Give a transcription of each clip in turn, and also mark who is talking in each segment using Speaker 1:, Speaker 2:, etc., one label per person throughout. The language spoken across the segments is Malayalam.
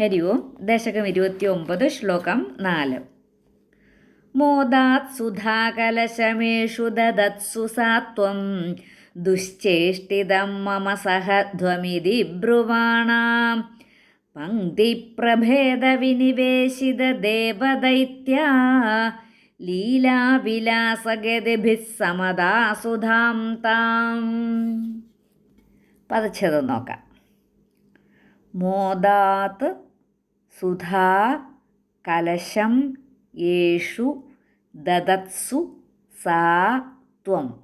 Speaker 1: ഹരി ഓം. ദശകം ഇരുപത്തി ഒമ്പത് ശ്ലോകം നാല്. മോദാത് സുധാകലശമേഷു ദദത്സു സാത്വം. ദുശ്ചേഷ്ടിതം മമ സഹധ്വമിതി ബ്രുവാണാം. പങ്ക്തിപ്രഭേദവിനിവേശിത ദേവദൈത്യ. ലീലാവിലാസഗതിഭിः സമദാ സുധാം താം. പതച്ചത് നോക്കാം. മോദാത് സുധാ കലശം യേഷു ദദത്സു സാ ത്വം.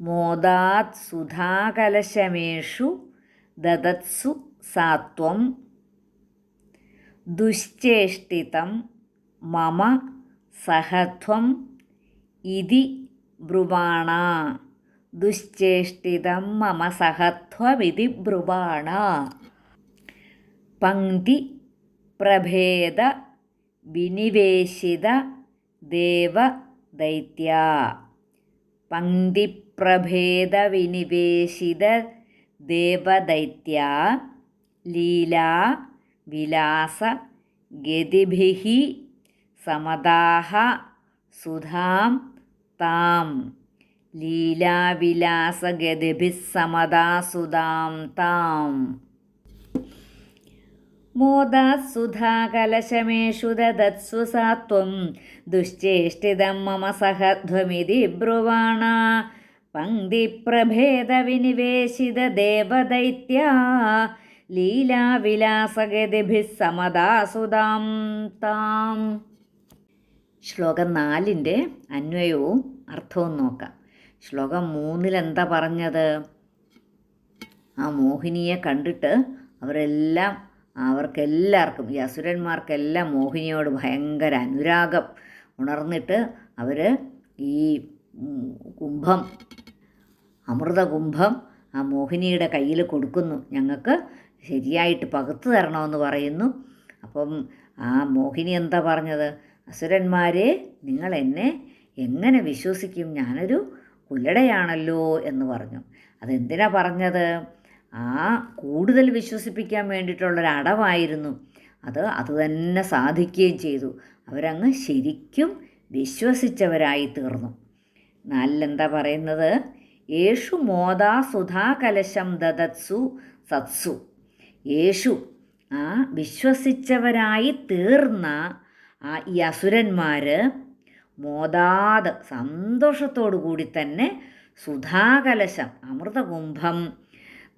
Speaker 1: മോദാത് സുധാകലശമേഷു ദദത്സു സാത്വം ദുശ്ചേഷ്ടിതം മമ സഹത്വം ഇതി ബ്രുവാണ. ദുശ്ചേഷ്ടിതം മമ സഹത്വമിതി ബ്രുവാണ. പങ്ക്തി പ്രഭേദ വിനിവേശിത ദേവ ദൈത്യ. പങ്ക്തിപ്രഭേദ വിനിവേശിത ദേവദൈത്യ ലീലാ വിലാസ ഗതിഭിः സമദാഹ സുധാം താം. ലീലാവിലാസഗതിഭിः സമദാ സുധാം താം. മോദാസുധാകലശമേഷു ദത്സു സാത്വം ദുശ്ചേഷ്ടിതം മമ സഹധ്വമിതി ബ്രുവാണ. പങ്ക്തിപ്രഭേദവിനിവേശിത ദേവദൈത്യ. ലീലാവിലാസഗതിഭിः സമദാ സുധാം താം. ശ്ലോകം നാലിന്റെ അന്വയവും അർത്ഥവും നോക്കാം. ശ്ലോകം മൂന്നിൽ എന്താ പറഞ്ഞത്? ആ മോഹിനിയെ കണ്ടിട്ട് അവരെല്ലാം അവർക്കെല്ലാവർക്കും ഈ അസുരന്മാർക്കെല്ലാം മോഹിനിയോട് ഭയങ്കര അനുരാഗം ഉണർന്നിട്ട് അവർ ഈ കുംഭം അമൃതകുംഭം ആ മോഹിനിയുടെ കയ്യിൽ കൊടുക്കുന്നു. ഞങ്ങൾക്ക് ശരിയായിട്ട് പകുത്തു തരണമെന്ന് പറയുന്നു. അപ്പം ആ മോഹിനി എന്താ പറഞ്ഞത്? അസുരന്മാരെ നിങ്ങൾ എന്നെ എങ്ങനെ വിശ്വസിക്കും? ഞാനൊരു കുലടയാണല്ലോ എന്ന് പറഞ്ഞു. അതെന്തിനാ പറഞ്ഞത്? ആ കൂടുതൽ വിശ്വസിപ്പിക്കാൻ വേണ്ടിയിട്ടുള്ളൊരു അടവായിരുന്നു അത് അതുതന്നെ സാധിക്കുകയും ചെയ്തു. അവരങ്ങ് ശരിക്കും വിശ്വസിച്ചവരായി തീർന്നു നാലിലെന്താ പറയുന്നത്? യേശു മോദാ സുധാകലശം ദദത്സു സത്സു. യേശു ആ വിശ്വസിച്ചവരായി തീർന്ന ആ ഈ അസുരന്മാർ മോദാത് സന്തോഷത്തോടു കൂടി തന്നെ സുധാകലശം അമൃതകുംഭം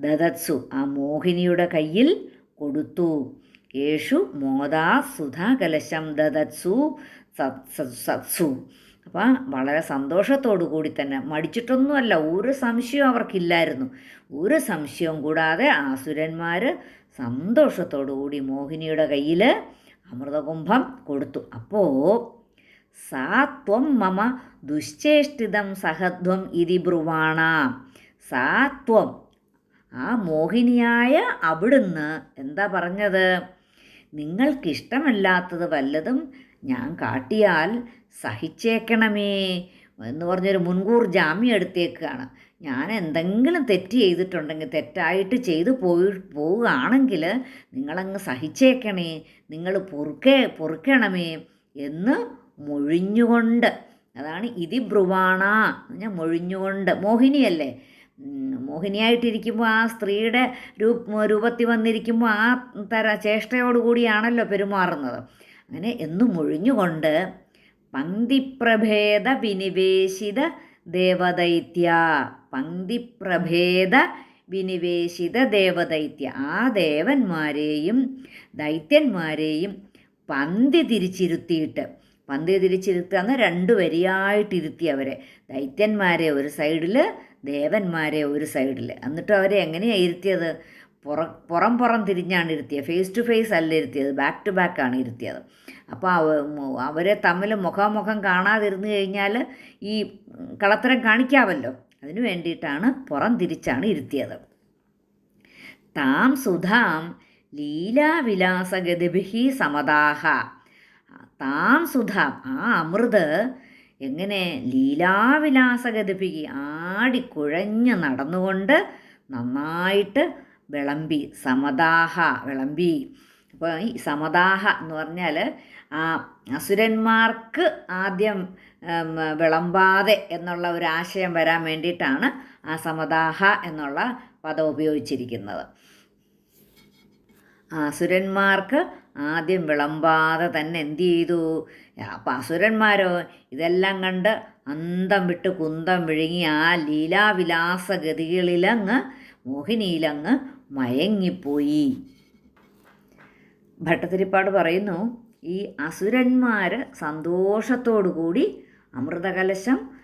Speaker 1: ദദത്സു ആ മോഹിനിയുടെ കയ്യിൽ കൊടുത്തു. യേഷു മോദാ സുധാകലശം ദദത്സു സത് സത്- സത്സു. അപ്പം വളരെ സന്തോഷത്തോടു കൂടി തന്നെ. മടിച്ചിട്ടൊന്നുമല്ല ഒരു സംശയവും അവർക്കില്ലായിരുന്നു. ഒരു സംശയവും കൂടാതെ ആസുരന്മാർ സന്തോഷത്തോടു കൂടി മോഹിനിയുടെ കയ്യിൽ അമൃതകുംഭം കൊടുത്തു. അപ്പോൾ സാ ത്വം മമ ദുശ്ചേഷ്ടിതം സഹത്വം ഇതി ബ്രുവാണ. സാ ത്വം ആ മോഹിനിയായ അവിടുന്ന് എന്താ പറഞ്ഞത്? നിങ്ങൾക്കിഷ്ടമല്ലാത്തത് വല്ലതും ഞാൻ കാട്ടിയാൽ സഹിച്ചേക്കണമേ എന്ന് പറഞ്ഞൊരു മുൻകൂർ ജാമ്യം എടുത്തേക്കുകയാണ് ഞാൻ എന്തെങ്കിലും തെറ്റ് ചെയ്തിട്ടുണ്ടെങ്കിൽ തെറ്റായിട്ട് ചെയ്തു പോയി പോവുകയാണെങ്കിൽ നിങ്ങളങ്ങ് സഹിച്ചേക്കണേ നിങ്ങൾ പൊറുക്കേ പൊറുക്കണമേ എന്ന് മൊഴിഞ്ഞുകൊണ്ട് അതാണ് ഇതി ബ്രുവാണ എന്ന് പറഞ്ഞാൽ മൊഴിഞ്ഞുകൊണ്ട്. മോഹിനിയല്ലേ? മോഹിനിയായിട്ടിരിക്കുമ്പോൾ ആ സ്ത്രീയുടെ രൂപ രൂപത്തിൽ വന്നിരിക്കുമ്പോൾ ആ തര ചേഷ്ടയോടുകൂടിയാണല്ലോ പെരുമാറുന്നത്. അങ്ങനെ എന്നു ഒഴിഞ്ഞുകൊണ്ട് പങ്ക്തിപ്രഭേദ വിനിവേശിത ദേവദൈത്യ പങ്ക്തിപ്രഭേദ വിനിവേശിത ദേവദൈത്യ. ആ ദേവന്മാരെയും ദൈത്യന്മാരെയും പന്തി തിരിച്ചിരുത്തിയിട്ട് പന്തി തിരിച്ചിരുത്തുന്ന രണ്ട് വരിയായിട്ടിരുത്തി അവരെ. ദൈത്യന്മാരെ ഒരു സൈഡിൽ ദേവന്മാരെ ഒരു സൈഡിൽ എന്നിട്ട് അവരെ എങ്ങനെയാണ് ഇരുത്തിയത്? പുറ പുറം പുറം തിരിഞ്ഞാണ് ഇരുത്തിയത്. ഫേസ് ടു ഫേസ് അല്ല ഇരുത്തിയത്. ബാക്ക് ടു ബാക്ക് ആണ് ഇരുത്തിയത്. അപ്പോൾ അവരെ തമ്മിൽ മുഖാമുഖം കാണാതിരുന്നു കഴിഞ്ഞാൽ ഈ കളത്തരം കാണിക്കാമല്ലോ അതിനു വേണ്ടിയിട്ടാണ് പുറം തിരിച്ചാണ് ഇരുത്തിയത്. താം സുധാം ലീലാവിലാസഗതിഭി സമതാഹ താം സുധാം ആ അമൃത് എങ്ങനെ ലീലാവിലാസഗതിഭി ആടിക്കുഴഞ്ഞ് നടന്നുകൊണ്ട് നന്നായിട്ട് വിളമ്പി സമദാഹ വിളമ്പി. അപ്പോൾ ഈ സമദാഹ എന്ന് പറഞ്ഞാൽ ആ അസുരന്മാർക്ക് ആദ്യം വിളമ്പാതെ എന്നുള്ള ഒരു ആശയം വരാൻ വേണ്ടിയിട്ടാണ് ആ സമദാഹ എന്നുള്ള പദം ഉപയോഗിച്ചിരിക്കുന്നത്. അസുരന്മാർക്ക് ആദ്യം വിളമ്പാതെ തന്നെ എന്തു ചെയ്തു? അപ്പം അസുരന്മാരോ ഇതെല്ലാം കണ്ട് അന്തം വിട്ട് കുന്തം വിഴുങ്ങി ആ ലീലാവിലാസഗതികളിലങ്ങ് മോഹിനിയിലങ്ങ് മയങ്ങിപ്പോയി. ഭട്ടതിരിപ്പാട് പറയുന്നു ഈ അസുരന്മാർ സന്തോഷത്തോടു കൂടി അമൃതകലശം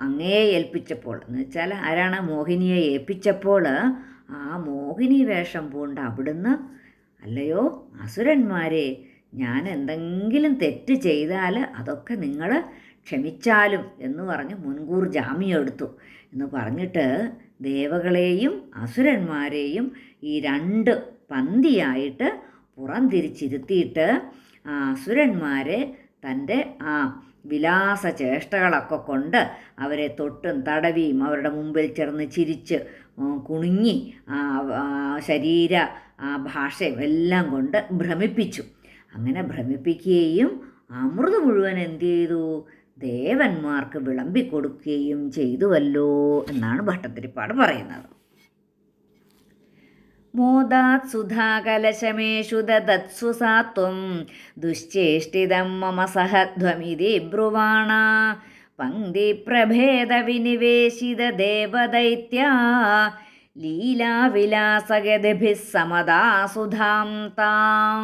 Speaker 1: അങ്ങയെ ഏൽപ്പിച്ചപ്പോൾ എന്ന് വെച്ചാൽ ആരാണ് മോഹിനിയെ ഏൽപ്പിച്ചപ്പോൾ ആ മോഹിനി വേഷം പൂണ്ട് അവിടുന്ന് അല്ലയോ? അസുരന്മാരെ ഞാൻ എന്തെങ്കിലും തെറ്റ് ചെയ്താൽ അതൊക്കെ നിങ്ങൾ ക്ഷമിച്ചാലും എന്ന് പറഞ്ഞ് മുൻകൂർ ജാമ്യം എടുത്തു. എന്ന് പറഞ്ഞിട്ട് ദേവകളെയും അസുരന്മാരെയും ഈ രണ്ട് പന്തിയായിട്ട് പുറംതിരിച്ചിരുത്തിയിട്ട് ആ അസുരന്മാരെ തന്റെ ആ വിലാസ ചേഷ്ടകളൊക്കെ കൊണ്ട് അവരെ തൊട്ടും തടവിയും അവരുടെ മുമ്പിൽ ചേർന്ന് ചിരിച്ച് കുണുങ്ങി ശരീര ഭാഷയും എല്ലാം കൊണ്ട് ഭ്രമിപ്പിച്ചു. അങ്ങനെ ഭ്രമിപ്പിക്കുകയും അമൃത് മുഴുവൻ എന്തു ചെയ്തു? ദേവന്മാർക്ക് വിളമ്പിക്കൊടുക്കുകയും ചെയ്തുവല്ലോ എന്നാണ് ഭട്ടത്തിരിപ്പാട് പറയുന്നത്. മോദാത് സുധാകലശമേഷു ദത്സു സാത്വം ദുശ്ചേഷ്ടിതം മമ സഹധ്വമിതി ബ്രുവാണ പങ്ക്തിപ്രഭേദവിനിവേശിത ദേവദൈത്യ ലീലാവിലാസഗതിഭിः സമദാ സുധാം താം